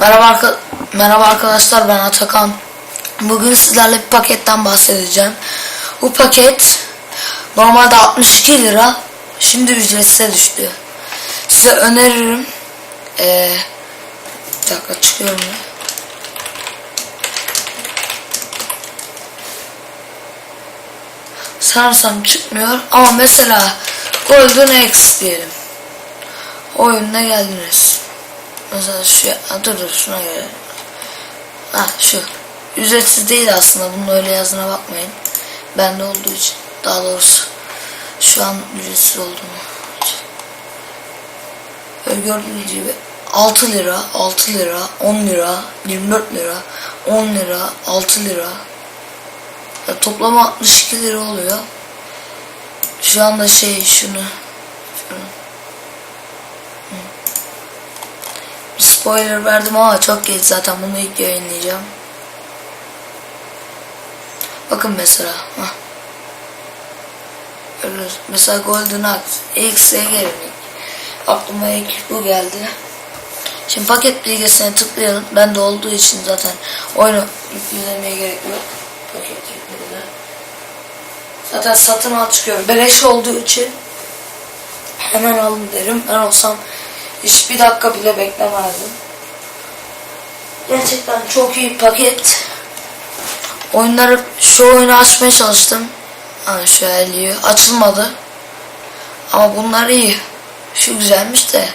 Merhaba, merhaba arkadaşlar ben Atakan. Bugün sizlerle bir paketten bahsedeceğim. Bu paket normalde 62 lira. Şimdi ücretsize düştü. Size öneririm. Ee, bir dakika çıkıyorum ya. Sanırsam çıkmıyor ama mesela Golden X diyelim. Oyununa geldiniz. Mesela şu dur dur şuna göre. Ha şu. Ücretsiz değil aslında bunun öyle yazına bakmayın. Bende olduğu için. Daha doğrusu şu an ücretsiz olduğunu. Böyle gördüğünüz gibi 6 lira, 6 lira, 10 lira, 24 lira, 10 lira, 6 lira. Ya toplam 62 lira oluyor. Şu anda şey şunu şunu Bir spoiler verdim ama çok geç zaten bunu ilk yayınlayacağım. Bakın mesela. Öyle, mesela Golden Axe. X'e gelin. Aklıma ilk bu geldi. Şimdi paket bilgisine tıklayalım. Ben de olduğu için zaten oyunu yüklemeye gerek yok. Paket. Zaten satın al çıkıyor. Beleş olduğu için hemen alın derim. Ben olsam hiç bir dakika bile beklemezdim. Gerçekten çok iyi paket. Oyunları şu oyunu açmaya çalıştım. Ha şu eliyor. Açılmadı. Ama bunlar iyi. Şu güzelmiş de.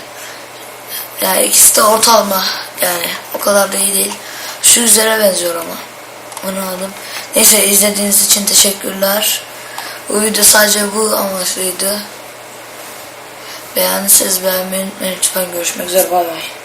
Yani ikisi de ortalama. Yani o kadar da iyi değil. Şu güzele benziyor ama. Onu aldım. Neyse izlediğiniz için teşekkürler. Bu video sadece bu amaçlıydı. Beğendiyseniz beğenmeyi unutmayın lütfen. Görüşmek üzere. Bay bay.